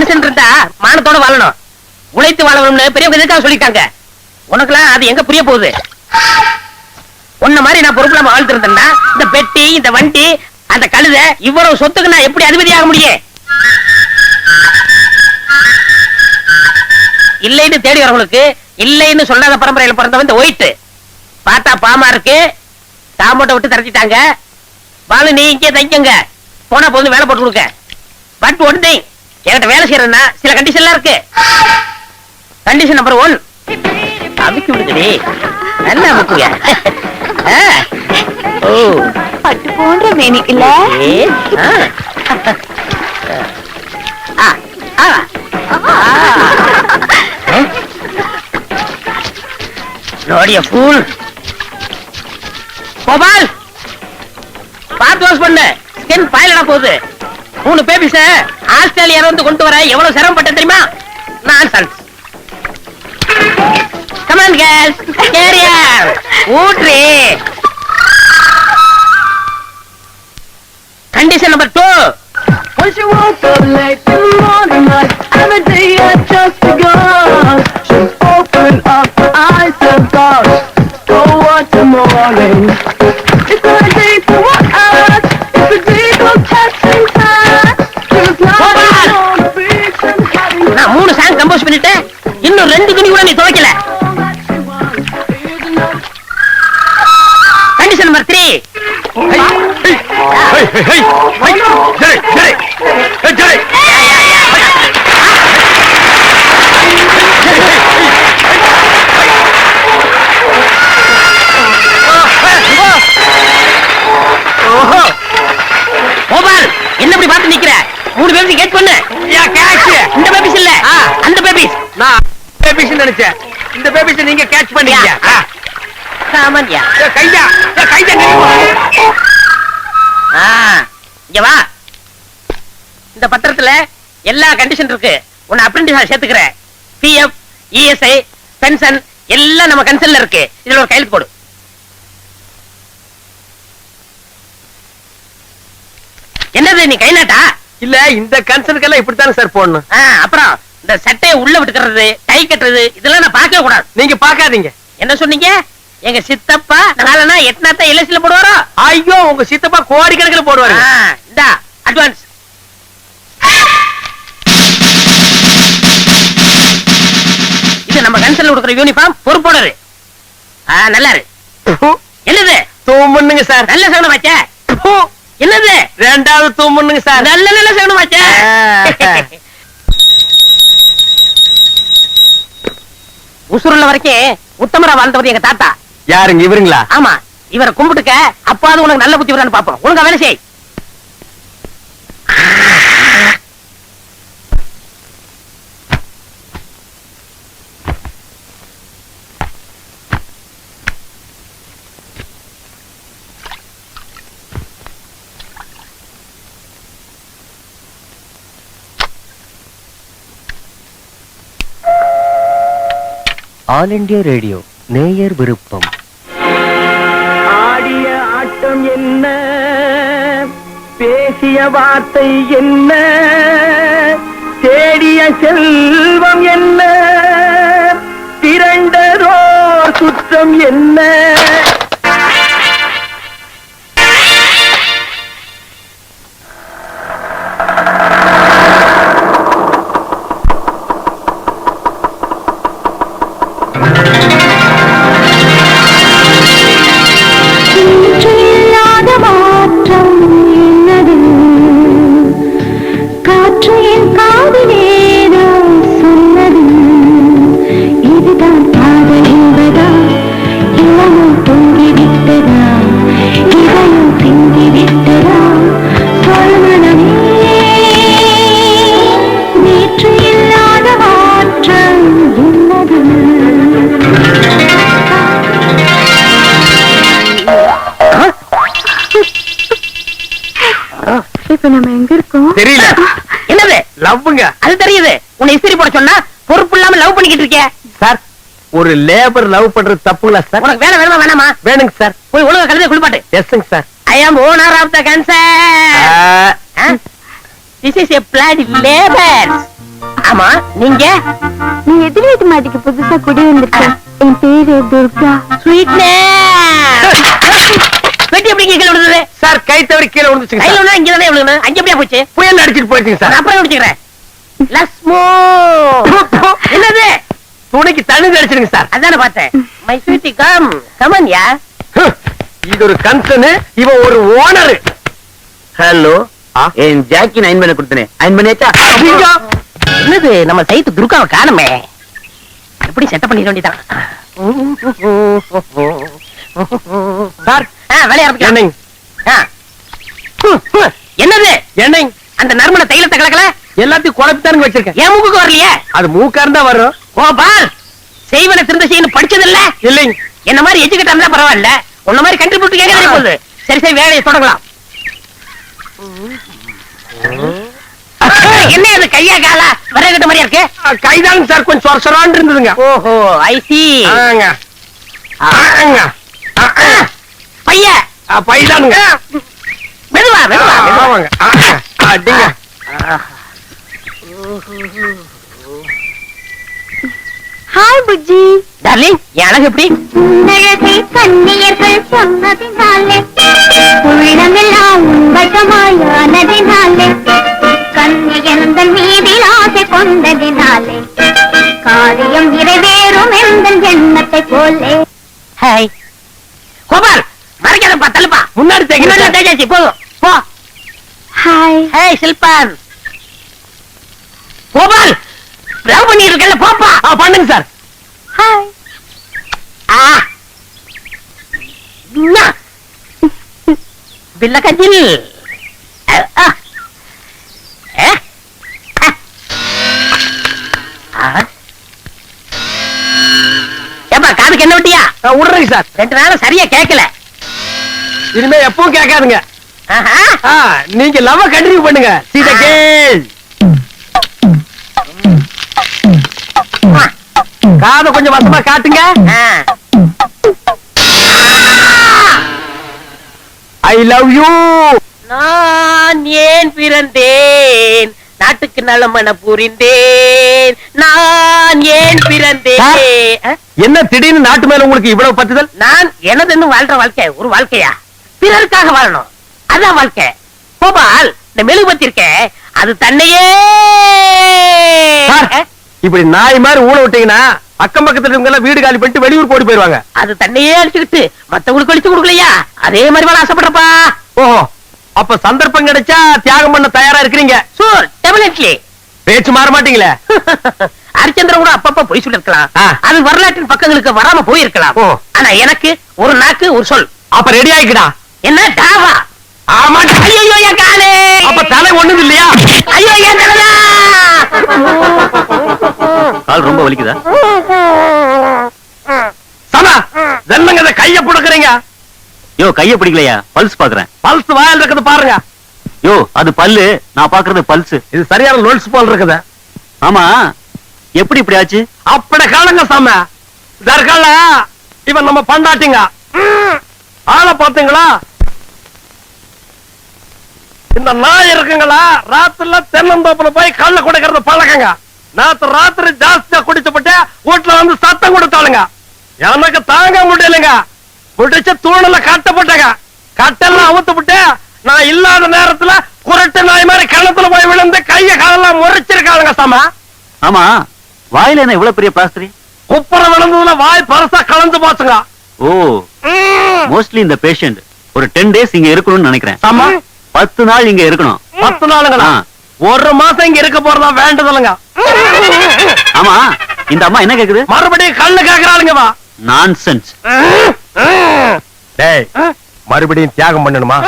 மனுஷன் இருந்தா மானத்தோட வாழணும். உழைத்து வாழணும்னு பெரியவங்க எதுக்காக சொல்லிட்டாங்க உனக்குலாம் அது எங்க புரிய போகுது? உன்ன மாதிரி நான் பொறுப்பில்லாம வாழ்ந்து இருந்தா இந்த பெட்டி இந்த வண்டி அந்த கழுத இவ்வளவு சொத்துக்கு நான் எப்படி ஆக முடியும்? இல்லைன்னு தேடி வரவங்களுக்கு இல்லைன்னு சொல்லாத பரம்பரையில பிறந்தவன் இந்த ஒயிட்டு. பார்த்தா பாமா இருக்கு. தாமோட்டை விட்டு தரச்சிட்டாங்க பாலு நீ இங்கே தைக்கங்க போனா போது வேலை போட்டு கொடுக்க. பட் ஒன் திங் என்கிட்ட வேலை செய்யறதுன்னா சில கண்டிஷன்லாம் இருக்கு கண்டிஷன் நம்பர் ஒன் அமுக்கி விடுங்கடி நல்லா அமுக்குங்க. ஓ பட்டு போன்ற மேனிக்குல ஏ ஆ. ஆ. ஆ. ஆ. நோடிய ஃபூல் கோபால் பார்த்து வாஷ் பண்ணு ஸ்கின் பாயிலடா போகுது மூணு பேபிஸ ஆஸ்திரேலியா வந்து கொண்டு வர எவ்வளவு சிரமப்பட்ட தெரியுமா நான் சன்ஸ் come on case carrier ஊட்ரி condition number two Once you woke up late in the morning, like every day had just begun. Just open up her eyes and thought, Go what the morning. It's my a day for என்ன இப்படி பார்த்து நிக்கிற? மூணு babies gate பண்ணு. இந்த babies இல்ல. அந்த babies நான் பேபிஸ் நினைச்சேன். இந்த பேபிஸ் நீங்க கேட்ச் பண்ணீங்க. சாமான்யா கையா. கையா இங்க வா. இந்த பத்திரத்துல எல்லா கண்டிஷன் இருக்கு. உன்னை அப்ரெண்டிஸா சேர்த்துக்கிறேன். பிஎஃப் இஎஸ்ஐ பென்ஷன் எல்லாம் நம்ம கன்சல்ல இருக்கு. இதுல ஒரு கையெழுத்து போடு. என்னது நீ கை நாட்டா இல்ல இந்த கன்சர்னுக்கெல்லாம் இப்படித்தானே சார் போடணும். அப்புறம் இந்த சட்டையை உள்ள விட்டுக்கிறது டை கட்டுறது இதெல்லாம் நான் பார்க்கவே கூடாது. நீங்க பாக்காதீங்க என்ன சொன்னீங்க? எங்க சித்தப்பா நாளனா எத்தனாத்த எல்ஐசில போடுவாரோ? ஐயோ உங்க சித்தப்பா கோடிக்கணக்கில் போடுவாரு. இந்தா அட்வான்ஸ் இது நம்ம கன்சல்ல கொடுக்குற யூனிஃபார்ம் பொறுப்போடரு நல்லா இரு என்னது? தூமுன்னுங்க சார். நல்ல சகனம் வச்ச என்னது? ரெண்டாவது தூமுன்னுங்க சார். நல்ல நல்ல சகனம் வச்ச. உசுருள்ள வரைக்கும் உத்தமரா வாழ்ந்தவர் எங்க தாத்தா. யாருங்க இவருங்களா? ஆமா இவரை கும்பிட்டுக்க அப்பாவது உனக்கு நல்ல புத்தி வருதான்னு பாப்போம் ஒழுங்கா வேலை செய். ஆல் இண்டியா ரேடியோ நேயர் விருப்பம். ஆட்டம் என்ன? பேசிய வார்த்தை என்ன? தேடிய செல்வம் என்ன? திரண்டதோர் சுற்றம் என்ன? லவ்வுங்க. அது தெரியுது. உன்னை இஸ்திரி போட சொன்னா பொறுப்பு இல்லாம லவ் பண்ணிக்கிட்டு இருக்கே. சார் ஒரு லேபர் லவ் பண்றது தப்புங்களா சார் உனக்கு வேலை வேணுமா வேணாமா? வேணுங்க சார் போய் ஒழுங்கா கழுதை குளிப்பாட்டு. எஸ்ங்க sir I am owner of the concern this is a flat labour ஆமா நீங்க? நீ எதிர் வீட்டு மாட்டிக்கு புதுசா குடி வந்திருக்கேன் என் பேரு துர்கா. ஸ்வீட்னே வெட்டி எப்படி சார் கை தவறி கீழே விழுந்துச்சுங்க கையில ஒண்ணு இங்க தானே அங்க எப்படியா போச்சு? புயல் அடிச்சிட்டு போயிடுச்சுங்க நான் சார் அப்புறம் குடிச்சுக்கிறேன் லஸ்மோ! என்னது? துணைக்கு தண்ணி அடிச்சிருங்க சார். அதானே பார்த்தேன். My sweetie come come on யா இது ஒரு கன்சர்ன் இவன் ஒரு ஓனர் ஹலோ என் ஜாக்கி அயன் பண்ண கொடுத்தனே. அயன் பண்ணியாச்சா என்னது நம்ம சைத்து துர்காவை காணுமே. எப்படி செட்டப் பண்ணிட வேண்டியதான் சார் ஆ, வேலைய ஆரம்பிக்கலாம். என்னது? என்னங்க? அந்த நறுமண தைலத்தை கலக்கல? எல்லாத்தையும் குழப்பித்தானுங்க வச்சிருக்கேன். என் மூக்குக்கு வரலையே? அது மூக்கா இருந்தா வரும். கோபால் செய்வன திருந்த செய்யணும் படிச்சது இல்ல இல்லைங்க. என்ன மாதிரி எஜுகேட் இருந்தா பரவாயில்ல. உன்ன மாதிரி கண்டுபிடிச்சு கேட்க தெரிய போகுது. சரி சரி வேலையை தொடங்கலாம். என்ன அது கையா காலா? வரகட்ட மாதிரியா இருக்கு? கைதாங்க சார். கொஞ்சம் சொர இருந்ததுங்க. ஓஹோ ஐ சி ஆங்க. ஆங்க. பைய. பைதானுங்க. மெதுவா மெதுவா. ஆமாங்க. ஆ, அடிங்க. ஹாய் புஜ்ஜி. டார்லிங் என் அழகு எப்படி? உன்னழகை கண்ணியர்கள் சொன்னதினாலே உள்ளமெல்லாம் உன்பகமாயானதினாலே கண்ணியந்த மீதில் ஆசை கொண்டதினாலே காரியம் நிறைவேறும் எந்த எண்ணத்தை போலே. ஹேய் சில்பான் கோபால் லவ் பண்ணிட்டு இருக்கல போப்பா. ஆ, பண்ணுங்க சார். ஹாய். ஆ. நா. பில்ல அ, ஆ. ஏ? ஆ. ஏப்பா காதுக்கு என்ன விட்டியா? விடுறேங்க சார். ரெண்டு நாளும் சரியா கேட்கல இனிமே எப்பவும் கேட்காதுங்க. நீங்க லவ் கண்டினியூ பண்ணுங்க. சீதா கேள் ஆ. காதை கொஞ்சம் வசமா காட்டுங்க. ஐ லவ் யூ நான் ஏன் பிறந்தேன்? நாட்டுக்கு நலமன புரிந்தேன். நான் ஏன் பிறந்தேன்? என்ன திடீர்னு நாட்டு மேல உங்களுக்கு இவ்வளவு பத்துதல்? நான் எனதுன்னு வாழ்ற வாழ்க்கை ஒரு வாழ்க்கையா? பிறருக்காக வாழணும். அதான் வாழ்க்கை. கோபால் இந்த மெழுகுபத்தி இருக்க அது தன்னையே. இப்படி நாய் மாதிரி ஊழ விட்டீங்கன்னா அக்கம் பக்கத்துல இருக்கவங்க எல்லாம் வீடு காலி பண்ணிட்டு வெளியூர் போடி போயிருவாங்க. அது தன்னையே அடிச்சுக்கிட்டு மத்தவங்களுக்கு அடிச்சு கொடுக்கலையா? அதே மாதிரி வாழ ஆசைப்படுறப்பா. ஓஹோ அப்ப சந்தர்ப்பம் கிடைச்சா தியாகம் பண்ண தயாரா இருக்கிறீங்க? சூர் டெபினெட்லி பேச்சு மாற மாட்டீங்களே? ஹரிச்சந்திரன் கூட அப்பப்ப பொய் சொல்லிருக்கலாம். அது வரலாற்றின் பக்கங்களுக்கு வராம போயிருக்கலாம். ஆனா எனக்கு ஒரு நாக்கு ஒரு சொல். அப்ப ரெடி ஆயிக்கடா. என்ன? டாவா. ஆமா. ஐயோ என் காலே அப்ப தலை ஒண்ணுது இல்லையா? ஐயோ என் தலைதா கால் ரொம்ப வலிக்குதா? சமா ஜன்னங்க இதை கைய புடுக்குறீங்க. யோ கைய பிடிக்கலையா? பல்ஸ் பாக்குறேன். பல்ஸ் வாயில் இருக்குது பாருங்க. யோ அது பல்லு. நான் பாக்குறது பல்ஸ். இது சரியான லோல்ஸ் போல் இருக்குது. ஆமா. எப்படி இப்படி ஆச்சு? அப்படி காலங்க சாம. தற்கால இவன் நம்ம பண்டாட்டிங்க. ஆளை பாத்தீங்களா இந்த நாய் இருக்குங்களா? ராத்திரில தென்னந்தோப்புல போய் கள்ள குடிக்கிறது பழக்கங்க. நேத்து ராத்திரி ஜாஸ்தியா குடிச்சுப்பட்டு வீட்டுல வந்து சத்தம் கொடுத்தாளுங்க. எனக்கு தாங்க முடியலைங்க. குடிச்சு தூணுல கட்டப்பட்டங்க கட்டெல்லாம் அவுத்துப்பட்டு நான் இல்லாத நேரத்துல குரட்டு நாய் மாதிரி கிணத்துல போய் விழுந்து கைய காலெல்லாம் முறிச்சிருக்காளுங்க சாமா. ஆமா. வாயில என்ன இவ்வளவு பெரிய பிளாஸ்டரி? குப்புற விழுந்ததுல வாய் பரசா கலந்து போச்சுங்க. ஓ. மோஸ்ட்லி இந்த பேஷண்ட் ஒரு டென் டேஸ் இங்க இருக்கணும்னு நினைக்கிறேன். ஆமா. பத்து நாள் இங்க இருக்கணும். பத்து நாளுங்களா. ஒரு மாசம் இங்க இருக்க போறதா வேண்டுதலுங்க. ஆமா இந்த அம்மா என்ன கேக்குது? மறுபடியும் கண்ணு கேக்குறாளுங்க வா. நான்சென்ஸ் டேய் மறுபடியும் தியாகம் பண்ணணுமா?